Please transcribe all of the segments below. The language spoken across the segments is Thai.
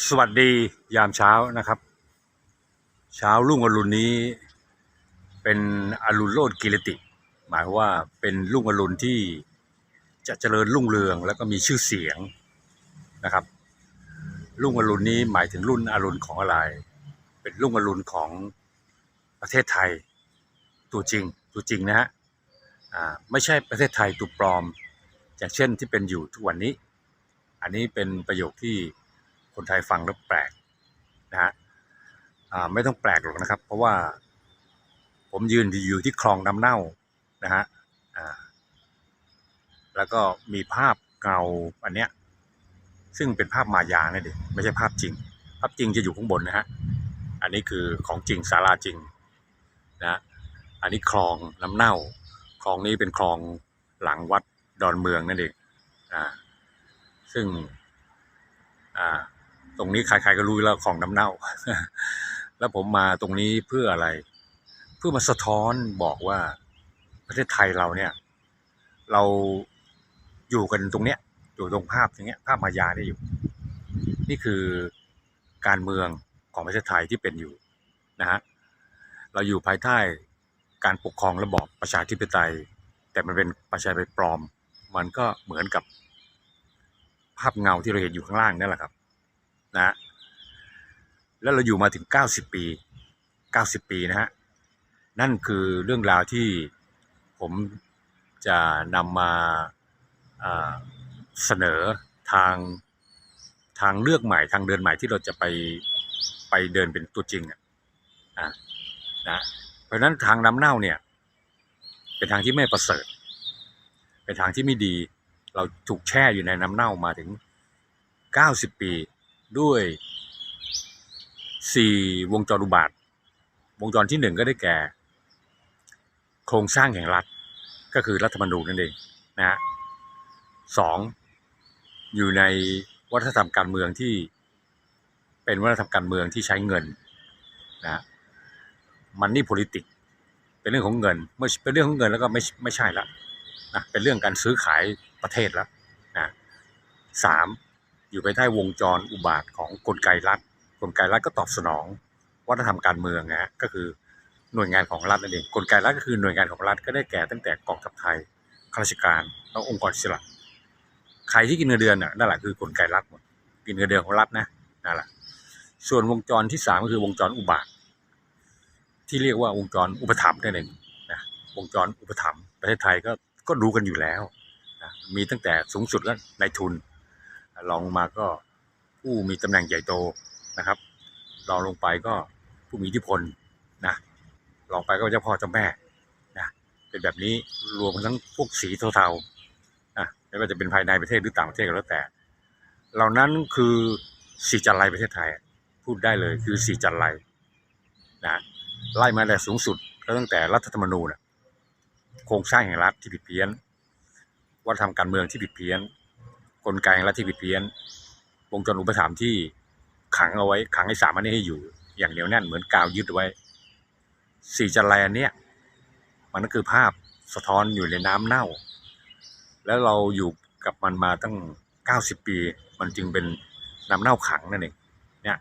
สวัสดียามเช้านะครับ เช้ารุ่งอรุณนี้ เป็นอรุณโลดกิรติ หมายว่าเป็นรุ่งอรุณที่จะเจริญรุ่งเรืองแล้วก็มีชื่อเสียงนะครับ รุ่งอรุณนี้หมายถึงรุ่นอรุณของอะไร เป็นรุ่งอรุณของประเทศไทย ตัวจริงตัวจริงนะฮะไม่ใช่ประเทศไทยตัวปลอม อย่างเช่นที่เป็นอยู่ทุกวันนี้ อันนี้เป็นประโยคที่ คนไทยฟังแล้วแปลกนะฮะไม่ต้องแปลกหรอกนะครับ เพราะว่าผมยืนอยู่ที่คลองน้ำเน่านะฮะแล้วก็มีภาพเงาอันเนี้ย ซึ่งเป็นภาพมายาเนี่ยดิไม่ใช่ภาพจริง ภาพจริงจะอยู่ข้างบนนะฮะอันนี้คือของจริงศาลาจริงนะอันนี้คลองน้ำเน่า คลองนี้เป็นคลองหลังวัดดอนเมืองนั่นเองอ่าซึ่งอ่า ตรงนี้ใครๆก็รู้แล้วคลองน้ำเน่า แล้วผมมาตรงนี้เพื่ออะไร เพื่อมาสะท้อนบอกว่าประเทศไทยเราเนี่ย เราอยู่กันตรงเนี้ยอยู่ตรงภาพอย่างเงี้ยภาพมายาเนี่ยอยู่ นี่คือการเมืองของประเทศไทยที่เป็นอยู่นะฮะเราอยู่ภายใต้การปกครองระบอบประชาธิปไตย แต่มันเป็นประชาธิปไตยปลอม มันก็เหมือนกับภาพเงาที่เราเห็นอยู่ข้างล่างนั่นแหละครับ นะฮะแล้วเราอยู่มาถึง 90 ปี 90 ปีนะฮะ นั่นคือเรื่องราวที่ผมจะนำมาาเสนอทางทางเลือกใหม่ทางเดินใหม่ที่เราจะไปไปเดินเป็นตัวจริงอะ่ะนะเพราะฉะนั้นทางน้ำเน่าเนี่ย เป็นทางที่ไม่ประเสริฐ เป็นทางที่ไม่ดี เราถูกแช่อยู่ในน้ำเน่ามาถึง 90 ปี ด้วย 4 วงจรอุบาท วงจรที่หนึ่งก็ได้แก่ โครงสร้างแห่งรัฐ ก็คือรัฐธรรมนูญนั่นเองนะฮะสองอยู่ในวัฒนธรรมการเมืองที่เป็นวัฒนธรรมการเมืองที่ใช้เงินนะมันนี่ politics เป็นเรื่องของเงินเมื่อเป็นเรื่องของเงินแล้วก็ไม่ไม่ใช่ละนะเป็นเรื่องการซื้อขายประเทศแล้วนะสาม อยู่ภายใต้วงจรอุบาทของกลไกรัฐ กลไกรัฐก็ตอบสนอง วัฒนธรรมการเมืองนะฮะก็คือหน่วยงานของรัฐนั่นเองกลไกรัฐก็คือหน่วยงานของรัฐก็ได้แก่ตั้งแต่กองทัพไทยข้าราชการแล้วองค์กรอิสระใครที่กินเงินเดือนน่ะนั่นแหละคือกลไกรัฐหมดกินเงินเดือนของรัฐนะนั่นแหละส่วนวงจรที่สามก็คือวงจรอุบาท ที่เรียกว่าวงจรอุปถัมภ์นั่นเองนะวงจรอุปถัมภ์ประเทศไทยก็ก็รู้กันอยู่แล้วนะมีตั้งแต่สูงสุดก็นายทุน รองมาก็ผู้มีตำแหน่งใหญ่โตนะครับรองลงไปก็ผู้มีอิทธิพลนะรองไปก็เจ้าพ่อเจ้าแม่นะเป็นแบบนี้รวมทั้งพวกสีเทาๆนะไม่ว่าจะเป็นภายในประเทศหรือต่างประเทศก็แล้วแต่ เหล่านั้นคือสีจันไรประเทศไทย พูดได้เลยคือสีจันไรนะไล่มาแต่สูงสุดก็ตั้งแต่รัฐธรรมนูญนะโครงสร้างแห่งรัฐที่ผิดเพี้ยนวัฒนธรรมการเมืองที่ผิดเพี้ยน กลไกแห่งรัฐที่ผิดเพี้ยน วงจรอุปถัมภ์ที่ขังเอาไว้ ขังให้สามอันนี้ให้อยู่ อย่างเหนียวแน่นเหมือนกาวยึดไว้สี่จันไรอันเนี้ยมันก็คือภาพสะท้อนอยู่ในน้ำเน่า แล้วเราอยู่กับมันมาตั้งเก้าสิบปี มันจึงเป็นน้ำเน่าขังนั่นเองเนี่ย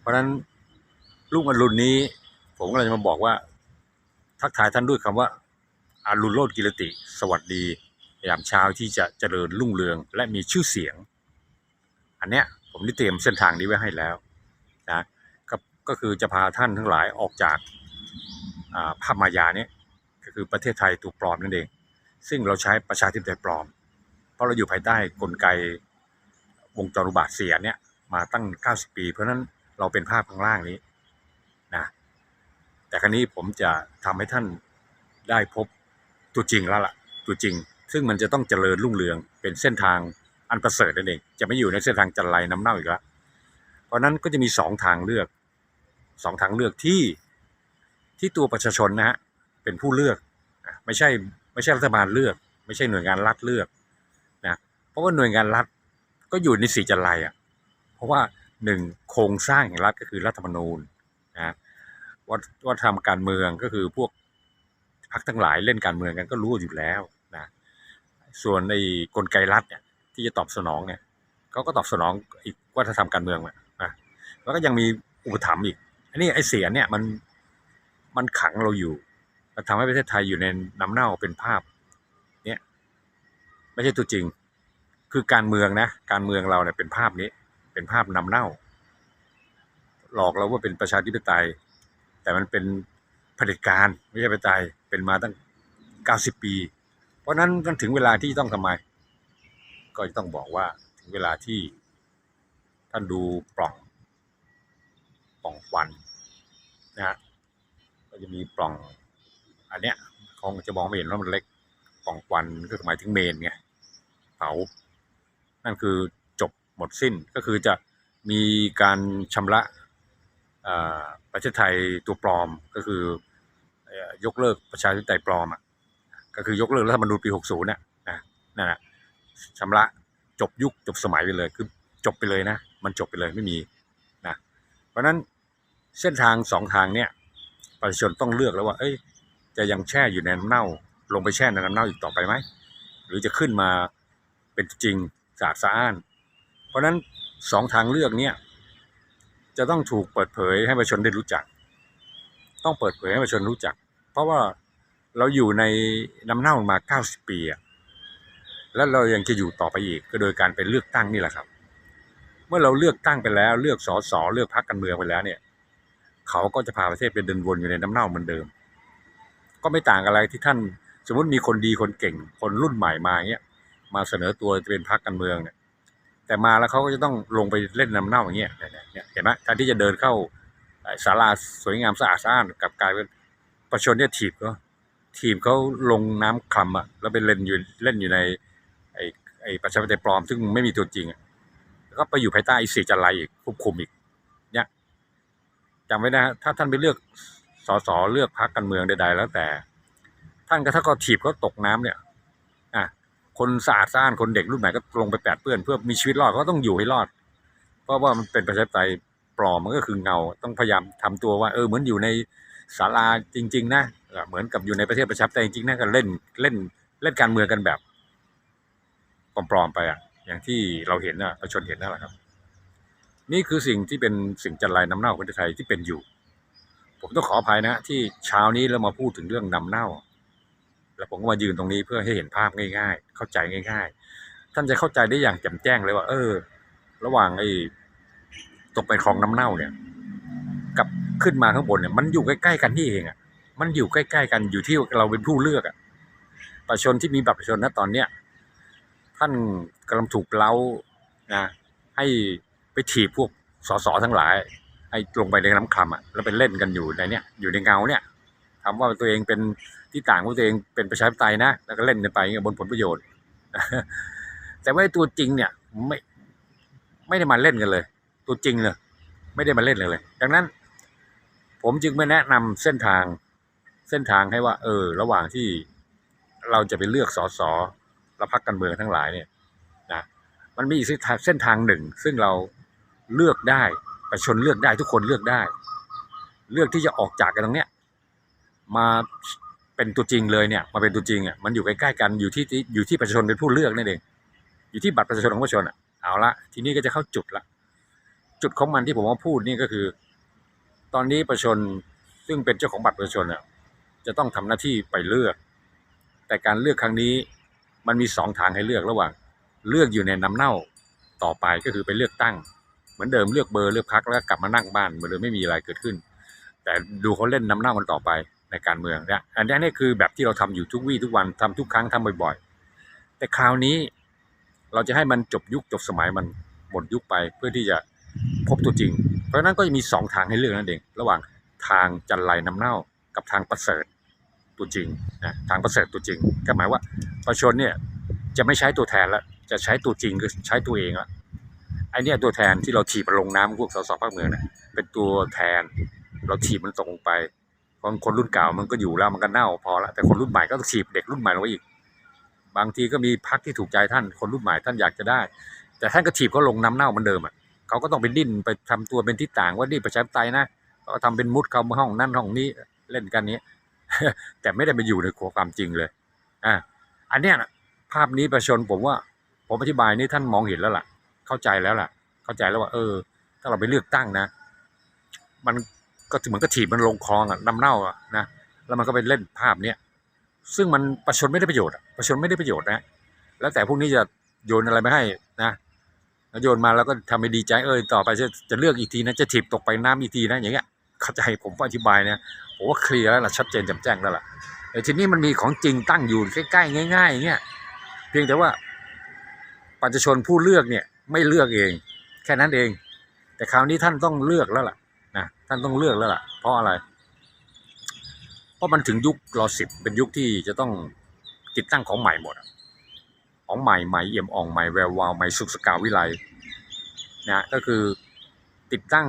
เพราะฉะนั้นลูกอรุณนี้ ผมก็เลยจะมาบอกว่า ทักทายท่านด้วยคำว่าอารุณโลดกิรติ สวัสดี ยามเช้าที่จะเจริญรุ่งเรืองและมีชื่อเสียง อันเนี้ยผมได้เตรียมเส้นทางนี้ไว้ให้แล้วนะก็ก็คือจะพาท่านทั้งหลายออกจากภาพมายาเนี้ยก็คือประเทศไทยถูกปลอมนั่นเอง ซึ่งเราใช้ประชาธิปไตยปลอม เพราะเราอยู่ภายใต้กลไกวงจรอุบาทเสียเนี่ยมาตั้ง 90 ปี เพราะนั้นเราเป็นภาพข้างล่างนี้นะแต่ครั้นี้ผมจะทำให้ท่านได้พบตัวจริงแล้วล่ะตัวจริง ซึ่งมันจะต้องเจริญรุ่งเรืองเป็นเส้นทางอันประเสริฐนั่นเองจะไม่อยู่ในเส้นทางจันไรน้ำเน่าอีกแล้วเพราะนั้นก็จะมีสองทางเลือกสองทางเลือกที่ที่ตัวประชาชนนะฮะเป็นผู้เลือกไม่ใช่ไม่ใช่รัฐบาลเลือก ไม่ใช่หน่วยงานรัฐเลือกนะเพราะว่าหน่วยงานรัฐก็อยู่ในสี่จันไรอะเพราะว่าหนึ่งโครงสร้างแห่งรัฐก็คือรัฐธรรมนูญนะวัฒวัฒนธรรมการเมืองก็คือพวกพรรคทั้งหลายเล่นการเมืองกันก็รู้อยู่แล้วนะ ส่วนในกลไกรัฐเนี่ยที่จะตอบสนองเนี่ยเขาก็ตอบสนองอีกวัฒนธรรมการเมืองอะนะแล้วก็ยังมีอุปถัมภ์อีก อันนี้ไอ้เสียเนี่ยมันมันขังเราอยู่ มันทำให้ประเทศไทยอยู่ในน้ำเน่าเป็นภาพเนี่ยไม่ใช่ตัวจริง คือการเมืองนะ การเมืองเราเนี่ยเป็นภาพนี้ เป็นภาพนำเน่า หลอกเราว่าเป็นประชาธิปไตย แต่มันเป็นเผด็จการไม่ใช่ประชาธิปไตยเป็นมาตั้ง 90 ปี ราะนั้นมันถึงเวลาที่ต้องทำไม ก็จะต้องบอกว่าถึงเวลาที่ท่านดูปล่องปล่องควันนะฮะก็จะมีปล่องอันเนี้ยคงจะมองไม่เห็นว่ามันเล็กปล่องควันก็หมายถึงเมนไงเผานั่นคือจบหมดสิ้นก็คือจะมีการชำระประเทศไทยตัวปลอมก็คือเอ่อยกเลิกประชาธิปไตยปลอมอะ ก็คือยกเลิกรัฐธรรมนูญปี 60น่ะนะนั่นแหละชำระจบยุคจบสมัยไปเลย คือจบไปเลยนะ มันจบไปเลยไม่มีนะเพราะฉะนั้นเส้นทางสองทางเนี่ยประชาชนต้องเลือกแล้วว่า เอ้ย จะยังแช่อยู่ในน้ำเน่า ลงไปแช่ในน้ำเน่าอีกต่อไปไหม หรือจะขึ้นมาเป็นจริงสะอาดสะอ้าน เพราะฉะนั้นสองทางเลือกเนี่ยจะต้องถูกเปิดเผยให้ประชาชนได้รู้จัก ต้องเปิดเผยให้ประชาชนรู้จัก เพราะว่า เราอยู่ในน้ำเน่ามา90ปีอะแล้วเรายังจะอยู่ต่อไปอีกก็โดยการไปเลือกตั้งนี่แหละครับ เมื่อเราเลือกตั้งไปแล้ว เลือกสสเลือกพรรคการเมืองไปแล้วเนี่ย เขาก็จะพาประเทศไปเดินวนอยู่ในน้ำเน่าเหมือนเดิม ก็ไม่ต่างอะไรที่ท่านสมมติมีคนดีคนเก่ง คนรุ่นใหม่มาเงี้ยมาเสนอตัวจะเป็นพรรคการเมืองเนี่ย แต่มาแล้วเขาก็จะต้องลงไปเล่นน้ำเน่าอย่างเงี้ยเนี่ยเห็นไหมแทนที่จะเดินเข้าศาลาสวยงามสะอาดสะอ้านกับกลายเป็นประชนเนี่ยถีบเขาถีบเขาลงน้ำคลำอะแล้วไปเล่นอยู่เล่นอยู่ในไอ้ไอ้ประชาธิปไตยปลอม ซึ่งไม่มีตัวจริงอะแล้วก็ไปอยู่ภายใต้ไอ้สีจันไรอีกควบคุมอีก เนี่ยจำไว้นะฮะถ้าท่านไปเลือกสสเลือกพรรคการเมืองใดๆแล้วแต่ ท่านก็ถ้าก็ถีบเขาตกน้ำเนี่ยอะคนสะอาดสะอ้านคนเด็กรุ่นใหม่ก็ลงไปแปดเปื้อนเพื่อมีชีวิตรอดเขาต้องอยู่ให้รอด เพราะว่ามันเป็นประชาธิปไตยปลอมมันก็คือเงา ต้องพยายามทำตัวว่า เออเหมือนอยู่ในศาลาจริง ๆ นะ เหมือนกับอยู่ในประเทศประชาธิปไตยจริงๆนะก็เล่นเล่นเล่นการเมืองกันแบบปลอมๆไปอะ อย่างที่เราเห็นนะประชาชนเห็นนั่นแหละครับ นี่คือสิ่งที่เป็นสิ่งจันไรน้ำเน่าของประเทศไทยที่เป็นอยู่ ผมต้องขออภัยนะ ที่เช้านี้เรามาพูดถึงเรื่องน้ำเน่า แล้วผมก็มายืนตรงนี้เพื่อให้เห็นภาพง่าย ๆ เข้าใจง่าย ๆ ท่านจะเข้าใจได้อย่างแจ่มแจ้งเลยว่า เออ ระหว่างไอ้ตกไปคลองน้ำเน่าเนี่ย กับขึ้นมาข้างบนเนี่ย มันอยู่ใกล้ๆกันนี่เองอะ มันอยู่ใกล้ ๆ กันอยู่ที่เราเป็นผู้เลือกอะประชาชนที่มีบัตรประชาชนณตอนเนี้ยท่านกำลังถูกเล้านะให้ไปถีบพวกสสทั้งหลายให้ลงไปในน้ำคลำอะแล้วไปเล่นกันอยู่ในเนี้ยอยู่ในเงาเนี่ยทำว่าตัวเองเป็นที่ต่างว่าตัวเองเป็นประชาธิปไตยนะ แล้วก็เล่นกันไปเงี้ยบนผลประโยชน์ แต่ว่าไอ้ตัวจริงเนี่ยไม่ไม่ได้มาเล่นกันเลย ตัวจริงเลยไม่ได้มาเล่นเลยเลยดังนั้น ผมจึงไม่แนะนำเส้นทาง เส้นทางให้ว่า เออ ระหว่างที่เราจะไปเลือกสสและพรรคการเมืองทั้งหลายเนี่ยนะมันมีอีกเส้นทางหนึ่ง ซึ่งเราเลือกได้ประชาชนเลือกได้ทุกคนเลือกได้ เลือกที่จะออกจากกันตรงเนี้ยมาเป็นตัวจริงเลยเนี่ยมาเป็นตัวจริงอะมันอยู่ใกล้ๆกันอยู่ที่ที่อยู่ที่ประชาชนเป็นผู้เลือกนั่นเองอยู่ที่บัตรประชาชนของประชาชนอะเอาละทีนี้ก็จะเข้าจุดละจุดของมันที่ผมว่าพูดนี่ก็คือ ตอนนี้ประชาชนซึ่งเป็นเจ้าของบัตรประชาชนอะ จะต้องทำหน้าที่ไปเลือก แต่การเลือกครั้งนี้มันมีสองทางให้เลือกระหว่าง เลือกอยู่ในน้ำเน่าต่อไปก็คือไปเลือกตั้ง เหมือนเดิมเลือกเบอร์เลือกพักแล้วก็กลับมานั่งบ้านเหมือนเดิมไม่มีอะไรเกิดขึ้น แต่ดูเขาเล่นน้ำเน่ามันต่อไปในการเมืองเนี่ยอันนี้นี่คือแบบที่เราทำอยู่ทุกวี่ทุกวันทำทุกครั้งทำบ่อยๆ แต่คราวนี้เราจะให้มันจบยุคจบสมัยมันหมดยุคไปเพื่อที่จะพบตัวจริง เพราะฉะนั้นก็จะมีสองทางให้เลือกนั่นเอง ระหว่างทางจันไรน้ำเน่า กับทางประเสริฐตัวจริงนะทางประเสริฐตัวจริง ก็หมายว่าประชาชนเนี่ยจะไม่ใช้ตัวแทนแล้วจะใช้ตัวจริงคือใช้ตัวเองละไอเนี่ยตัวแทนที่เราถีบมันลงน้ำพวกสสภาคเมืองเนี่ยเป็นตัวแทนเราถีบมันตกลงไปเพราะคนรุ่นเก่ามันก็อยู่แล้วมันก็เน่าพอล้วแต่คนรุ่นใหม่ก็ต้องถีบเด็กรุ่นใหม่ลงไปอีก บางทีก็มีพักที่ถูกใจท่านคนรุ่นใหม่ท่านอยากจะได้ แต่ท่านก็ถีบเขาลงน้ำเน่าเหมือนเดิมอะเขาก็ต้องไปดิ้นไปทำตัวเป็นที่ต่างว่านี่ประชาธิปไตยนะเขาก็ทำเป็นมุดเข้าห้องนั่นห้องนี้ เล่นกันนี้ แต่ไม่ได้ไปอยู่ในความจริงเลยอ่าอันเนี้ยภาพนี้ประชาชนผมว่า ผมอธิบายนี่ท่านมองเห็นแล้วล่ะ เข้าใจแล้วล่ะ เข้าใจแล้วว่า เออ ถ้าเราไปเลือกตั้งนะ มันก็เหมือนกระถีบมันลงคลองอะน้ำเน่าอะนะแล้วมันก็ไปเล่นภาพเนี้ยซึ่งมันประชาชนไม่ได้ประโยชน์ประชาชนไม่ได้ประโยชน์นะ แล้วแต่พวกนี้จะโยนอะไรมาให้นะโยนมาแล้วก็ทำให้ดีใจเออต่อไปจะจะเลือกอีกทีนะจะถีบตกไปน้ำอีกทีนะอย่างเงี้ยเข้าใจผมอธิบายเนี่ย ผมว่าเคลียร์แล้วล่ะชัดเจนแจ่มแจ้งแล้วล่ะแต่ทีนี้มันมีของจริงตั้งอยู่ใกล้ๆง่ายๆอย่างเงี้ยเพียงแต่ว่าประชาชนผู้เลือกเนี่ยไม่เลือกเอง แค่นั้นเอง แต่คราวนี้ท่านต้องเลือกแล้วล่ะนะท่านต้องเลือกแล้วล่ะ เพราะอะไร เพราะมันถึงยุครอสิบเป็นยุคที่จะต้องติดตั้งของใหม่หมดของใหม่ใหม่เอี่ยมอ่องใหม่แวววาวใหม่สุขสกาวิไลนะก็คือติดตั้ง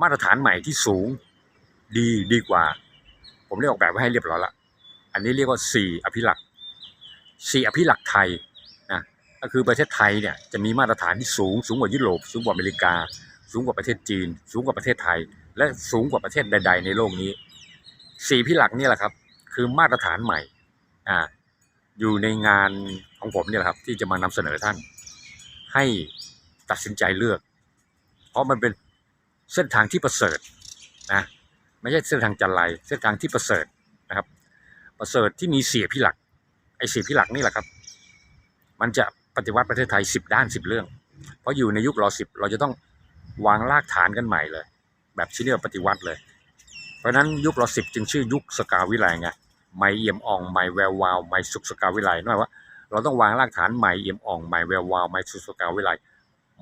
มาตรฐานใหม่ที่สูง ดีดีกว่า ผมได้ออกแบบไว้ให้เรียบร้อยละอันนี้เรียกว่าสี่อภิลักษ์สี่อภิลักษ์ไทยนะก็คือประเทศไทยเนี่ยจะมีมาตรฐานที่สูงสูงกว่ายุโรป สูงกว่าอเมริกา สูงกว่าประเทศจีน สูงกว่าประเทศไทย และสูงกว่าประเทศใด ๆ ในโลกนี้สี่พิหลักนี่แหละครับ คือมาตรฐานใหม่อ่าอยู่ในงานของผมเนี่ยแหละครับ ที่จะมานำเสนอท่าน ให้ตัดสินใจเลือก เพราะมันเป็นเส้นทางที่ประเสริฐนะ ไม่ใช่เส้นทางจันไรเส้นทางที่ประเสริฐนะครับ ประเสริฐที่มีเสียพิหลักไอ้สี่พิหลักนี่แหละครับ มันจะปฏิวัติประเทศไทยสิบด้านสิบเรื่อง เพราะอยู่ในยุครอสิบเราจะต้องวางรากฐานกันใหม่เลย แบบชิ้นเดียวปฏิวัติเลย เพราะฉะนั้นยุครอสิบจึงชื่อยุคสกาวิไลไงไม่เอี่ยมอ่องไม่แวววาวไม่สุขสกาวิไลนั่นหมายว่า เราต้องวางรากฐานใหม่เอี่ยมอ่องใหม่แวววาวใหม่สุขสกาวิไล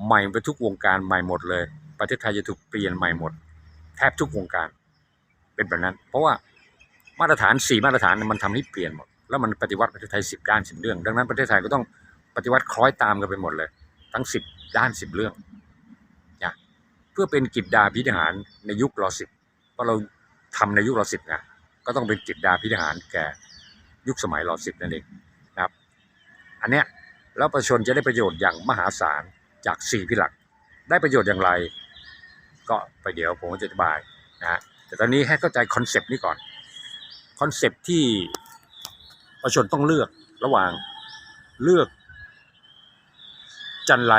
ใหม่ไปทุกวงการใหม่หมดเลย ประเทศไทยจะถูกเปลี่ยนใหม่หมด แทบทุกวงการ เป็นแบบนั้น เพราะว่ามาตรฐานสี่มาตรฐานมันทำให้เปลี่ยนหมด แล้วมันปฏิวัติประเทศไทยสิบด้านสิบเรื่อง ดังนั้นประเทศไทยก็ต้องปฏิวัติคล้อยตามกันไปหมดเลย ทั้งสิบด้านสิบเรื่องนะเพื่อเป็นกิจดาพิธหารในยุครอสิบเพราะเราทำในยุครอสิบไงก็ต้องเป็นกิจดาพิธหารแก่ยุคสมัยรอสิบนั่นเองนะครับ อันเนี้ยแล้วประชาชนจะได้ประโยชน์อย่างมหาศาลจากสี่พิหลัก ได้ประโยชน์อย่างไร ก็ไปเดี๋ยวผมจะอธิบายนะฮะ แต่ตอนนี้ให้เข้าใจคอนเซปต์นี้ก่อน คอนเซปต์ที่ประชาชนต้องเลือกระหว่างเลือก จันไร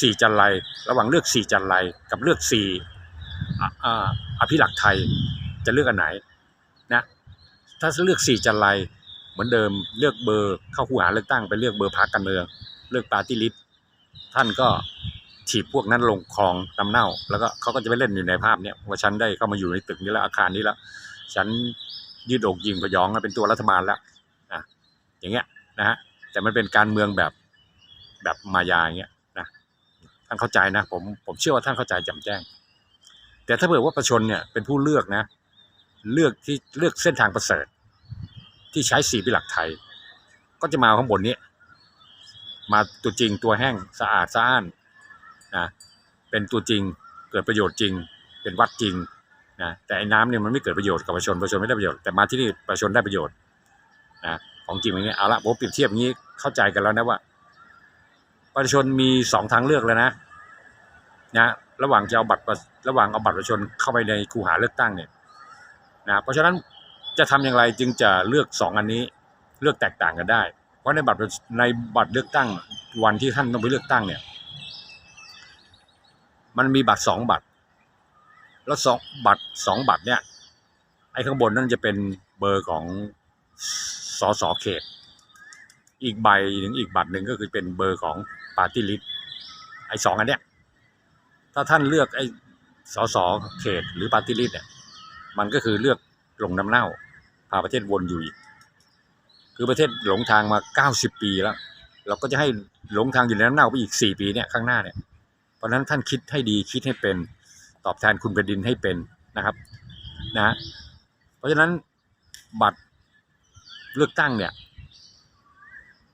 สี่จันไรระหว่างเลือกสี่จันไรกับเลือกสี่อภิลักษ์ไทยจะเลือกอันไหนนะถ้าเลือกสี่จันไรเหมือนเดิมเลือกเบอร์เข้าคู่หาเลือกตั้งไปเลือกเบอร์พรรคการเมือง เลือกปาร์ตี้ลิสต์ท่านก็ ถีบพวกนั้นลงคลองน้ำเน่า แล้วก็เขาก็จะไปเล่นอยู่ในภาพเนี้ยว่าฉันได้เข้ามาอยู่ในตึกนี้แล้วอาคารนี้แล้วฉันยืดอกยิงพยองเป็นตัวรัฐบาลแล้วอะอย่างเงี้ยนะฮะแต่มันเป็นการเมืองแบบแบบมายาอย่างเงี้ยนะท่านเข้าใจนะผมผมเชื่อว่าท่านเข้าใจจ่มแจ้ง แต่ถ้าเผื่อว่าประชาชนเนี่ยเป็นผู้เลือกนะ เลือกที่เลือกเส้นทางประเสริฐ ที่ใช้สีเป็นหลักไทย ก็จะมาข้างบนนี้ มาตัวจริงตัวแห้งสะอาดสะอ้าน นะเป็นตัวจริงเกิดประโยชน์จริง เป็นวัดจริงนะแต่ไอ้น้ำเนี่ยมันไม่เกิดประโยชน์กับประชาชนประชาชนไม่ได้ประโยชน์แต่มาที่นี่ประชาชนได้ประโยชน์นะของจริงอย่างเงี้เอาละผมเปรียบเทียบอย่างนี้เข้าใจกันแล้วนะว่า ประชาชนมีสองทางเลือกเลยนะนะระหว่างจะเอาบัตรประระหว่างเอาบัตรประชาชนเข้าไปในคูหาเลือกตั้งเนี่ยนะเพราะฉะนั้นจะทำอย่างไรจึงจะเลือกสองอันนี้เลือกแตกต่างกันได้ เพราะในบัตรในบัตรเลือกตั้งวันที่ท่านต้องไปเลือกตั้งเนี่ย มันมีบัตรสองบัตร แล้วสองบัตรสองบัตรเนี่ย ไอ้ข้างบนนั่นจะเป็นเบอร์ของสสเขต อีกใบหนึ่งอีกบัตรหนึ่งก็คือเป็นเบอร์ของปาร์ตี้ลิสต์ไอ้สองอันเนี้ย ถ้าท่านเลือกไอ้สสเขตหรือปาร์ตี้ลิสต์เนี่ย มันก็คือเลือกลงน้ำเน่า พาประเทศวนอยู่อีก คือประเทศหลงทางมา 90 ปีแล้ว เราก็จะให้หลงทางอยู่ในน้ำเน่าไปอีก 4 ปีเนี่ยข้างหน้าเนี่ย ราะนั้นท่านคิดให้ดีคิดให้เป็น ตอบแทนคุณแผ่นดินให้เป็นนะครับนะเพราะฉะนั้นบัตรเลือกตั้งเนี่ย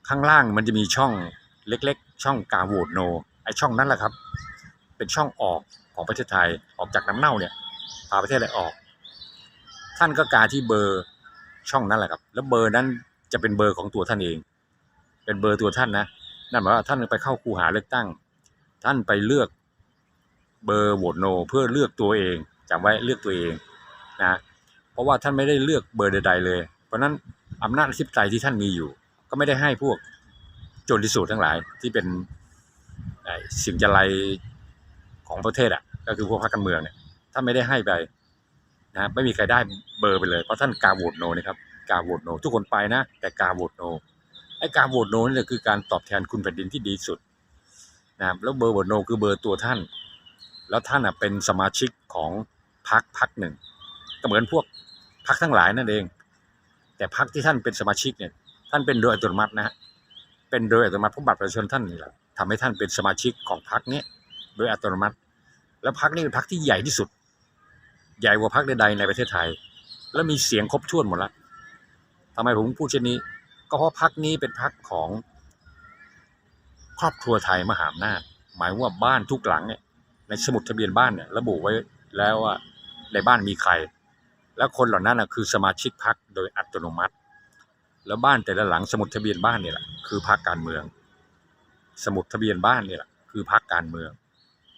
ข้างล่างมันจะมีช่องเล็กๆ ช่องกาโหวตโนไอช่องนั้นแหละครับ เป็นช่องออกของประเทศไทยออกจากน้ำเน่าเนี่ยพาประเทศอะไรออก ท่านก็กาที่เบอร์ช่องนั้นแหละครับ แล้วเบอร์นั้นจะเป็นเบอร์ของตัวท่านเอง เป็นเบอร์ตัวท่านนะนั่นหมายว่าท่านไปเข้าคูหาเลือกตั้ง ท่านไปเลือกเบอร์โหวตโน เพื่อเลือกตัวเองจำไว้เลือกตัวเองนะเพราะว่าท่านไม่ได้เลือกเบอร์ใด ๆ เลย เพราะนั้นอำนาจอธิปไตยที่ท่านมีอยู่ ก็ไม่ได้ให้พวกโจรที่สูตทั้งหลายที่เป็นสิ่งจะไรของประเทศอะก็คือพวกพรรคการเมืองเนี่ยท่านไม่ได้ให้ไปนะไม่มีใครได้เบอร์ไปเลย เพราะท่านกาโหวตโนนะครับกาโหวตโน ทุกคนไปนะ แต่กาโหวตโนไอ้กาโหวตโนนี่แหละคือการตอบแทนคุณแผ่นดินที่ดีสุด นะครับแล้วเบอร์โหวตโนคือเบอร์ตัวท่าน แล้วท่านเป็นสมาชิกของพรรคพรรคหนึ่ง ก็เหมือนพวกพรรคทั้งหลายนั่นเอง แต่พรรคที่ท่านเป็นสมาชิกเนี่ยท่านเป็นโดยอัตโนมัตินะฮะเป็นโดยอัตโนมัติเพราะบัตรประชาชนท่านนี่แหละทำให้ท่านเป็นสมาชิกของพรรคนี้โดยอัตโนมัติ แล้วพรรคนี้เป็นพรรคที่ใหญ่ที่สุด ใหญ่กว่าพรรคใดๆในประเทศไทย และมีเสียงครบถ้วนหมดล้วทำไมผมพูดเช่นนี้ ก็เพราะพรรคนี้เป็นพรรคของ ครอบครัวไทยมหาอำนาจหมายว่าบ้านทุกหลังเนี่ยในสมุดทะเบียนบ้านเนี่ยระบุไว้แล้วว่าในบ้านมีใคร แล้วคนเหล่านั้นนะคือสมาชิกพรรคโดยอัตโนมัติ แล้วบ้านแต่ละหลังสมุดทะเบียนบ้านเนี่ยแหละคือพรรคการเมือง สมุดทะเบียนบ้านเนี่ยแหละคือพรรคการเมือง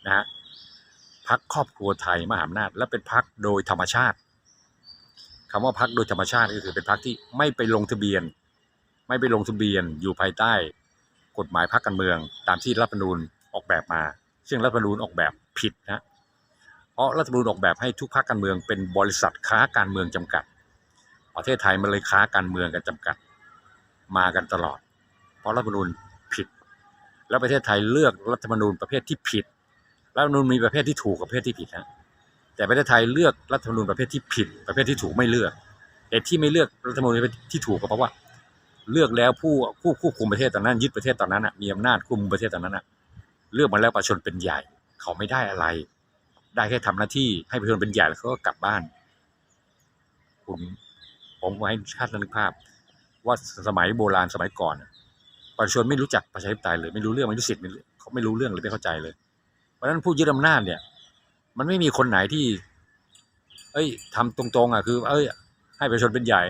นะฮะพรรคครอบครัวไทยมหาอำนาจ และเป็นพรรคโดยธรรมชาติคำว่าพรรคโดยธรรมชาติก็คือเป็นพรรคที่ไม่ไปลงทะเบียน ไม่ไปลงทะเบียนอยู่ภายใต้ กฎหมายพรรคการเมือง ตามที่รัฐธรรมนูญออกแบบมา ซึ่งรัฐธรรมนูญออกแบบผิดนะเพราะรัฐธรรมนูญออกแบบให้ทุกพรรคการเมืองเป็นบริษัทค้าการเมืองจำกัด ประเทศไทยมันเลยค้าการเมืองกันจำกัด มากันตลอด เพราะรัฐธรรมนูญผิด แล้วประเทศไทยเลือกรัฐธรรมนูญประเภทที่ผิดรัฐธรรมนูญมีประเภทที่ถูกกับประเภทที่ผิดนะแต่ประเทศไทยเลือกรัฐธรรมนูญประเภทที่ผิด ประเภทที่ถูกไม่เลือกเหตุที่ไม่เลือกรัฐธรรมนูญประเภทที่ถูกก็เพราะว่า เลือกแล้วผู้ผู้ควบคุมประเทศตอนนั้น ยึดประเทศตอนนั้นมีอำนาจควบคุมประเทศตอนนั้นเลือกมาแล้วประชาชนเป็นใหญ่ เขาไม่ได้อะไร ได้แค่ทำหน้าที่ให้ประชาชนเป็นใหญ่แล้วเขาก็กลับบ้านคุณผมให้ชาตินึกภาพ ว่าสมัยโบราณสมัยก่อนประชาชนไม่รู้จักประชาธิปไตยเลยไม่รู้เรื่องไม่รู้สิทธิ์ไม่รู้เขาไม่รู้เรื่องเลยไม่เข้าใจเลย เพราะฉะนั้นผู้ยึดอำนาจเนี่ย มันไม่มีคนไหนที่ เอ้ยทำตรงๆอะคือ เอ้ย ให้ประชาชนเป็นใหญ่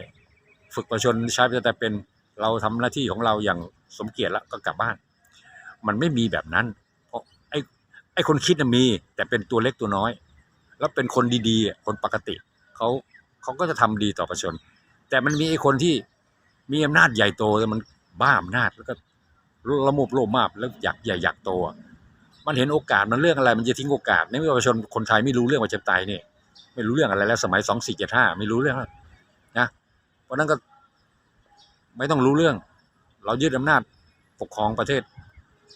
ฝึกประชาชนใช้ประชาธิปไตยเป็น เราทำหน้าที่ของเราอย่างสมเกียรติแล้วก็กลับบ้าน มันไม่มีแบบนั้น เพราะไอ้ไอ้คนคิดนะมี แต่เป็นตัวเล็กตัวน้อย แล้วเป็นคนดีๆ คนปกติเขาเขาก็จะทำดีต่อประชาชน แต่มันมีไอ้คนที่มีอำนาจใหญ่โตแต่มันบ้าอำนาจแล้วก็ละมุบโลภมากแล้วอยากใหญ่อยากโตมันเห็นโอกาสมันเรื่องอะไร มันจะทิ้งโอกาสในเมื่อประชาชนคนไทยไม่รู้เรื่องประชาธิปไตยเนี่ยไม่รู้เรื่องอะไรแล้วสมัยสองสี่เจ็ดห้าไม่รู้เรื่องนะเพราะนั้นก็ ไม่ต้องรู้เรื่อง เรายึดอำนาจปกครองประเทศ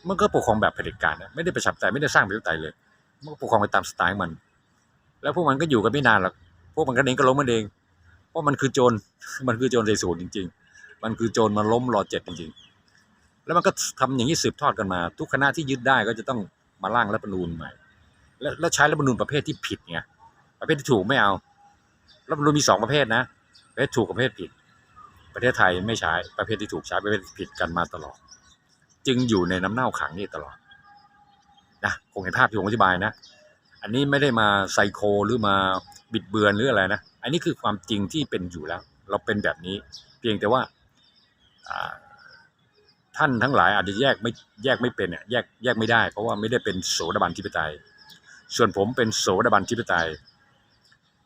มันก็ปกครองแบบเผด็จการนะไม่ได้ประชาธิปไตยไม่ได้สร้างประชาธิปไตยเลย มันก็ปกครองไปตามสไตล์มัน แล้วพวกมันก็อยู่กันไม่นานหรอกพวกมันก็เองก็ล้มมันเอง เพราะมันคือโจรมันคือโจรใส่สูตรจริง ๆ มันคือโจรมันล้มรอเจ็ดจริง ๆ แล้วมันก็ทำอย่างนี้สืบทอดกันมา ทุกคณะที่ยึดได้ก็จะต้องมาร่างรัฐธรรมนูญใหม่แล้วแล้วใช้รัฐธรรมนูญประเภทที่ผิดไงประเภทที่ถูกไม่เอารัฐธรรมนูญมีสองประเภทนะประเภทถูกกับประเภทผิด ประเทศไทยไม่ใช้ประเภทที่ถูกใช้ประเภทผิดกันมาตลอด จึงอยู่ในน้ำเน่าขังนี่ตลอดนะคงเห็นภาพที่ผมอธิบายนะ อันนี้ไม่ได้มาไซโคหรือมาบิดเบือนหรืออะไรนะ อันนี้คือความจริงที่เป็นอยู่แล้ว เราเป็นแบบนี้ เพียงแต่ว่าอ่าท่านทั้งหลายอาจจะแยกไม่แยกไม่เป็นเนี่ยแยกแยกไม่ได้ เพราะว่าไม่ได้เป็นโสดาบันทิปไตย ส่วนผมเป็นโสดาบันทิปไตย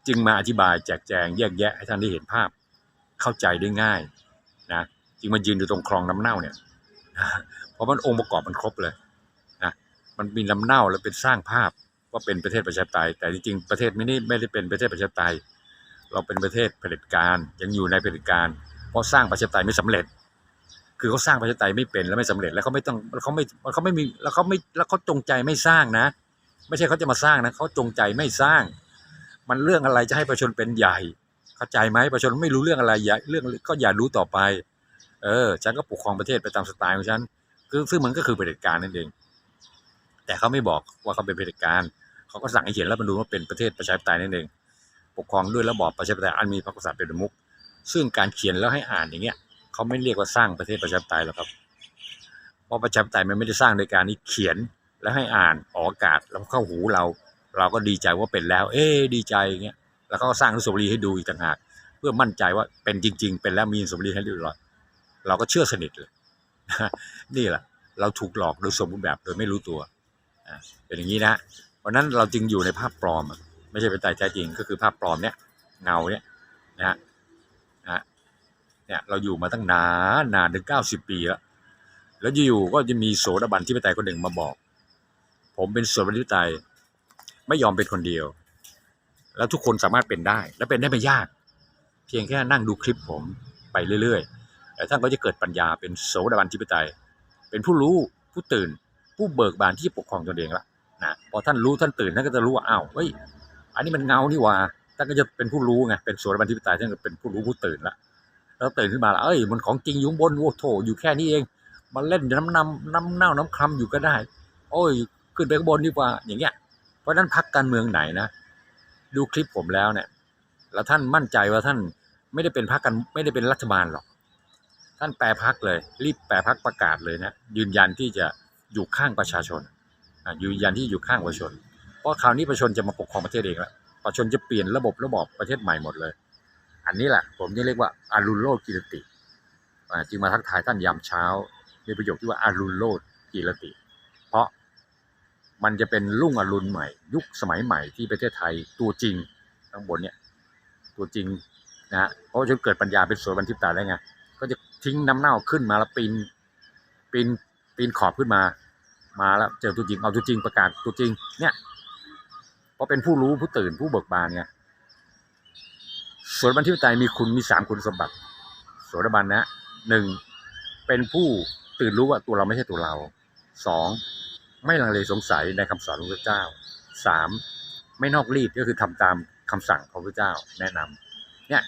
จึงมาอธิบายแจกแจงแยกแยะให้ท่านได้เห็นภาพ เข้าใจได้ง่ายนะจึงมายืนอยู่ตรงคลองน้ำเน่าเนี่ยเพราะมันองค์ประกอบมันครบเลยนะมันมีน้ำเน่าแล้วเป็นสร้างภาพว่าเป็นประเทศประชาธิปไตยแต่จริงๆประเทศไม่ได้ไม่ได้เป็นประเทศประชาธิปไตย เราเป็นประเทศเผด็จการยังอยู่ในเผด็จการ เพราะสร้างประชาธิปไตยไม่สำเร็จ คือเขาสร้างประชาธิปไตยไม่เป็นแล้วไม่สำเร็จแล้วเขาไม่ต้องเขาไม่เขาไม่มีแล้วเขาไม่แล้วเขาจงใจไม่สร้างนะ ไม่ใช่เขาจะมาสร้างนะเขาจงใจไม่สร้าง มันเรื่องอะไรจะให้ประชาชนเป็นใหญ่ เข้าใจไหมประชาชนไม่รู้เรื่องอะไรอย่าเรื่องก็อย่ารู้ต่อไป เออ ฉันก็ปกครองประเทศไปตามสไตล์ของฉันคือซึ่งมันก็คือเผด็จการนั่นเอง แต่เขาไม่บอกว่าเขาเป็นเผด็จการเขาก็สั่งให้เขียนรัฐธรรมนูญว่าเป็นประเทศประชาธิปไตยนั่นเอง ปกครองด้วยระบอบประชาธิปไตยอันมีพระกษัตริย์เป็นประมุขซึ่งการเขียนแล้วให้อ่านอย่างเงี้ยเขาไม่เรียกว่าสร้างประเทศประชาธิปไตยหรอกครับเพราะประชาธิปไตยมันไม่ได้สร้างโดยการนี้เขียนแล้วให้อ่านออกอากาศแล้วเข้าหูเรา เราก็ดีใจว่าเป็นแล้ว เอ๊ดีใจอย่างเงี้ย แล้วก็สร้างอนุสาวรีย์ให้ดูอีกต่างหาก เพื่อมั่นใจว่าเป็นจริง ๆ เป็นแล้วมีอนุสาวรีย์ให้เรียบร้อยเราก็เชื่อสนิทเลยนี่แหละเราถูกหลอกโดยสมบูรณ์แบบโดยไม่รู้ตัวอ่าเป็นอย่างนี้นะเพราะนั้นเราจึงอยู่ในภาพปลอม ไม่ใช่เป็นใจแท้จริงก็คือภาพปลอมเนี้ยเงาเนี้ยนะฮะนะเนี่ยเราอยู่มาตั้งนานนานถึงเก้าสิบปีแล้วแล้วอยู่ก็จะมีโสดาบันที่ปไตยคนหนึ่งมาบอก ผมเป็นส่วนย์ประชาธิปไตยไม่ยอมเป็นคนเดียว แล้วทุกคนสามารถเป็นได้ และเป็นได้ไม่ยาก เพียงแค่นั่งดูคลิปผมไปเรื่อยๆแล้วท่านก็จะเกิดปัญญาเป็นโสดาบันธิปไตย เป็นผู้รู้ผู้ตื่น ผู้เบิกบานที่จะปกครองตนเองละนะพอท่านรู้ท่านตื่นท่านก็จะรู้ว่าอ้าวเฮ้ยอันนี้มันเงานี่ว่าท่านก็จะเป็นผู้รู้ไงเป็นโสดาบันธิปไตยท่านก็เป็นผู้รู้ผู้ตื่นละแล้วตื่นขึ้นมาละเอ้ยมันของจริงอยู่งบนโอ้โถอยู่แค่นี้เองมาเล่นน้ำนำน้ำเน่าน้ำคลำอยู่ก็ได้ โอ้ยขึ้นไปข้างบนดีกว่าอย่างเงี้ยเพราะฉะนั้นพักการเมืองไหนนะ ดูคลิปผมแล้วเนี่ย แล้วท่านมั่นใจว่าท่านไม่ได้เป็นพักกันไม่ได้เป็นรัฐบาลหรอก ท่านแปรพักเลย รีบแปรพักประกาศเลยนะยืนยันที่จะอยู่ข้างประชาชนยืนยันที่อยู่ข้างประชาชน เพราะคราวนี้ประชาชนจะมาปกครองประเทศเองแล้วประชาชนจะเปลี่ยนระบบระบอบประเทศใหม่หมดเลย อันนี้แหละผมจะเรียกว่าอารุณโลกิรติจึงมาทักทายท่านยามเช้า ในประโยคที่ว่าอารุณโลกิรติ มันจะเป็นรุ่งอรุณใหม่ ยุคสมัยใหม่ที่ประเทศไทยตัวจริงข้างบนเนี่ยตัวจริงนะฮะเพราะจนเกิดปัญญาเป็นโสดบันทิปตาได้ไงก็จะทิ้งน้ำเน่าขึ้นมาแล้วปีนปีนปีนขอบขึ้นมา มาแล้วเจอตัวจริงเอาตัวจริงประกาศตัวจริง เนี่ยเพราะเป็นผู้รู้ผู้ตื่นผู้เบิกบานไงโสดบันทิปไตยมีคุณมีสามคุณสมบัติโสดาบันนะหนึ่งเป็นผู้ตื่นรู้ว่าตัวเราไม่ใช่ตัวเราสอง ไม่ลังเลสงสัยในคำสอนของพระเจ้าสามไม่นอกรีดก็คือทำตามคำสั่งของพระเจ้าแนะนำเนี่ย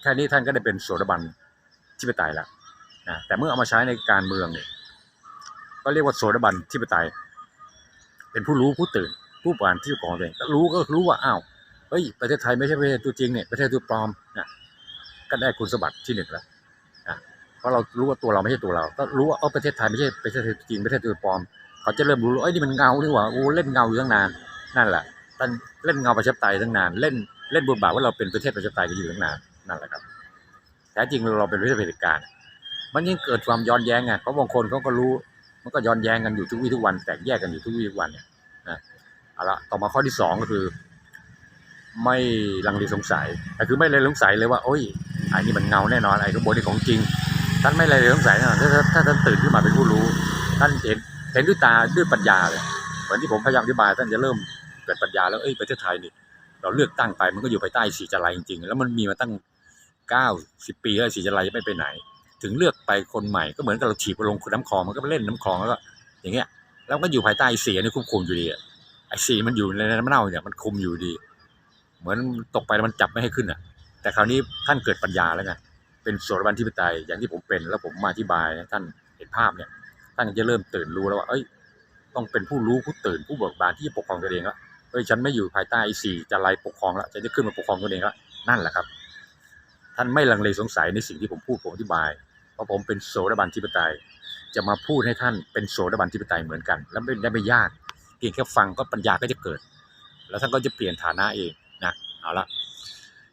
แค่นี้ท่านก็ได้เป็นโสดาบันที่ปไตยแล้วนะแต่เมื่อเอามาใช้ในการเมืองเนี่ยก็เรียกว่าโสดาบันที่ปไตย เป็นผู้รู้ผู้ตื่น ผู้ปานที่กครองตัวเองก็รู้ก็รู้ว่าอ้าวเฮ้ยประเทศไทยไม่ใช่ประเทศตัวจริงเนี่ยประเทศตัวปลอมนะก็ได้คุณสมบัติที่หนึ่งแล้วนะเพราะเรารู้ว่าตัวเราไม่ใช่ตัวเรา ก็รู้ว่าเออประเทศไทยไม่ใช่ประเทศตัวจริงประเทศตัวปลอม เขาจะเริ่มรู้ว่าเอ้ยนี่มันเงานี่หว่าโอ้เล่นเงาอยู่ตั้งนานนั่นแหละเล่นเงาประชาธิปไตยตั้งนานเล่นเล่นบทบาทว่าเราเป็นประเทศประชาธิปไตยกันอยู่ตั้งนานนั่นแหละครับแท้จริงเราเป็นประเทศเผด็จการมันยังเกิดความย้อนแย้งไงเพราะบางคนเขาก็รู้ มันก็ย้อนแย้งกันอยู่ทุกวี่ทุกวัน แตกแยกกันอยู่ทุกวี่ทุกวันเนี่ยนะเอาละต่อมาข้อที่สองก็คือ ไม่ลังเลสงสัยแต่คือไม่เลยสงสัยเลยว่า โอ้ยไอ้นี่มันเงาแน่นอนไอ้ข้างบนนี่ของจริงท่านไม่เลยสงสัยน่นอนถ้าถ้าท่านตื่นขึ้นมาเป็นผู้รู้ ท่านเห็น ห็นด้วยตาด้วยปัญญาเลยเหมือนที่ผมพยายามอธิบายท่านจะเริ่มเกิดปัญญาแล้วเอ้ยประเทศไทยนี่เราเลือกตั้งไปมันก็อยู่ภายใต้สีจารัยจริงๆ แล้วมันมีมาตั้งเก้าสิบปีแล้วสีจารัยยังไม่ไปไหน ถึงเลือกไปคนใหม่ก็เหมือนกับเราฉีดไปลงน้ำคลองมันก็ไปเล่นน้ำคลองแล้วก็อย่างเงี้ยแล้วก็อยู่ภายใต้ไอ้สีอันนี้ควบคุมอยู่ดีอะไอ้สีมันอยู่ในน้ำเน่าเนี่ยมันคุมอยู่ดี เหมือนตกไปแล้วมันจับไม่ให้ขึ้นอะ แต่คราวนี้ท่านเกิดปัญญาแล้วไงเป็นสดาบันที่ปไตยอย่างที่ผมเป็น แล้วผมมาอธิบายท่านเห็นภาพเนี่ย ท่านจะเริ่มตื่นรู้แล้วว่าเอ้ย ต้องเป็นผู้รู้ผู้ตื่นผู้เบิกบานที่จะปกครองตัวเองแล้วเอ้ยฉันไม่อยู่ภายใต้ไอ้สี่จะไล่ปกครองแล้วฉันจะขึ้นมาปกครองตัวเองแล้วนั่นแหละครับ ท่านไม่ลังเลสงสัยในสิ่งที่ผมพูดผมอธิบาย เพราะผมเป็นโสดาบันที่ปไตย จะมาพูดให้ท่านเป็นโสดาบันที่ปไตยเหมือนกัน แล้วไม่ได้ไม่ยากเพียงแค่ฟังก็ปัญญาก็จะเกิด แล้วท่านก็จะเปลี่ยนฐานะเองนะเอาละ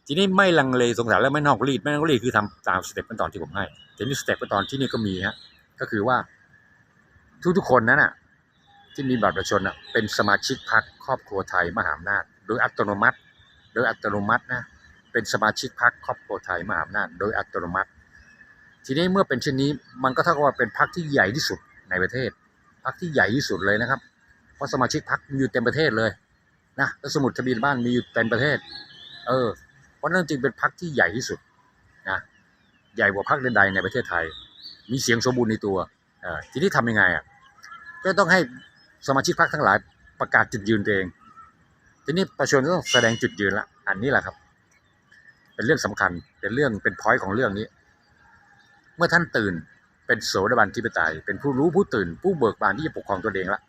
ทีนี้ไม่ลังเลสงสัยและไม่นอกรีดไม่นอกรีดคือทำตามสเต็ปขั้นตอนที่ผมให้ทีนี้สเต็ปขั้นตอนที่นี่ก็มีฮะก็คือว่า ทุกๆคนนั้นอะที่มีบัตรประชาชนอะเป็นสมาชิกพรรคครอบครัวไทยมหาอำนาจ โดยอัตโนมัติ โดยอัตโนมัตินะเป็นสมาชิกพรรคครอบครัวไทยมหาอำนาจ โดยอัตโนมัติ ทีนี้เมื่อเป็นเช่นนี้มันก็เท่ากับว่าเป็นพรรคที่ใหญ่ที่สุดในประเทศพรรคที่ใหญ่ที่สุดเลยนะครับ เพราะสมาชิกพรรคมีอยู่เต็มประเทศเลยนะแล้วสมุดทะเบียนบ้านมีอยู่เต็มประเทศ เออ เพราะนั่นจึงเป็นพรรคที่ใหญ่ที่สุดนะใหญ่กว่าพรรคใดๆในประเทศไทย มีเสียงสมบูรณ์ในตัว ทีนี้ทำยังไงอะก็ต้องให้สมาชิกพรรคทั้งหลายประกาศจุดยืนตัวเอง ทีนี้ประชาชนต้องแสดงจุดยืนละอันนี้แหละครับ เป็นเรื่องสำคัญเป็นเรื่องเป็นพอยต์ของเรื่องนี้ เมื่อท่านตื่นเป็นโสดาบันที่ปไตย เป็นผู้รู้ผู้ตื่น ผู้เบิกบานที่จะปกครองตัวเองละ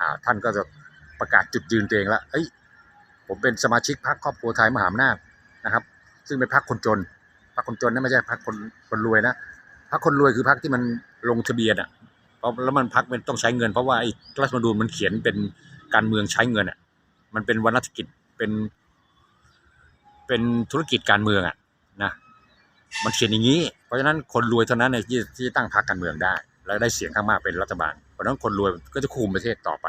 อ่าท่านก็จะประกาศจุดยืนตัวเองละเฮ้ยผมเป็นสมาชิกพรรคครอบครัวไทยมหาอำนาจนะครับ ซึ่งเป็นพรรคคนจนพรรคคนจนนั่ไม่ใช่พรรคคนคนรวยนะ พรรคคนรวยคือพรรคที่มันลงทะเบียนอะเพราะแล้วมันพรรคมันต้องใช้เงิน เพราะว่าไอ้รัฐธรรมนูญมันเขียนเป็นการเมืองใช้เงินอะ มันเป็นวรรณกิจเป็นเป็นธุรกิจการเมืองอะนะมันเขียนอย่างนี้ เพราะฉะนั้นคนรวยเท่านั้นเนี่ยที่ที่ตั้งพรรคการเมืองได้ แล้วได้เสียงข้างมากเป็นรัฐบาล เพราะฉะนั้นคนรวยก็จะคุมประเทศต่อไป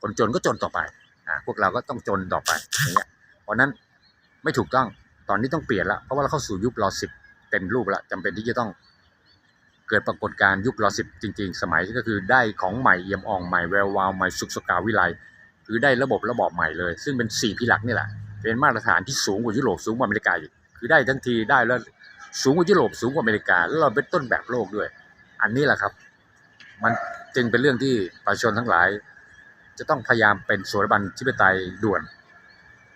คนจนก็จนต่อไปอ่าพวกเราก็ต้องจนต่อไปอย่างเงี้ยเพราะนั้นไม่ถูกต้องตอนนี้ต้องเปลี่ยนละเพราะว่าเราเข้าสู่ยุครอสิบเต็มรูปละจำเป็นที่จะต้อง เกิดปรากฏการณ์ยุครอสิบจริง ๆ สมัยก็คือได้ของใหม่เอี่ยมอ่องใหม่แวววาวใหม่สุขสกาวิไลคือได้ระบบระบอบใหม่เลย ซึ่งเป็นสี่พิลักนี่แหละ เป็นมาตรฐานที่สูงกว่ายุโรปสูงกว่าอเมริกาอีกคือได้ทั้งทีได้แล้วสูงกว่ายุโรปสูงกว่าอเมริกา แล้วเราเป็นต้นแบบโลกด้วย อันนี้แหละครับ มันจึงเป็นเรื่องที่ประชาชนทั้งหลาย จะต้องพยายามเป็นสถาบันที่ปไตยด่วน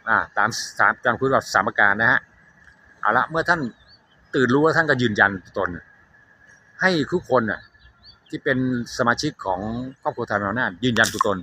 อ่าตามสามการพูดแบบสามประการนะฮะเอาละเมื่อท่านตื่นรู้แล้วท่านก็ยืนยันตน ให้ทุกคนที่เป็นสมาชิกของครอบครัวไทยแนวหน้ายืนยันตัวตน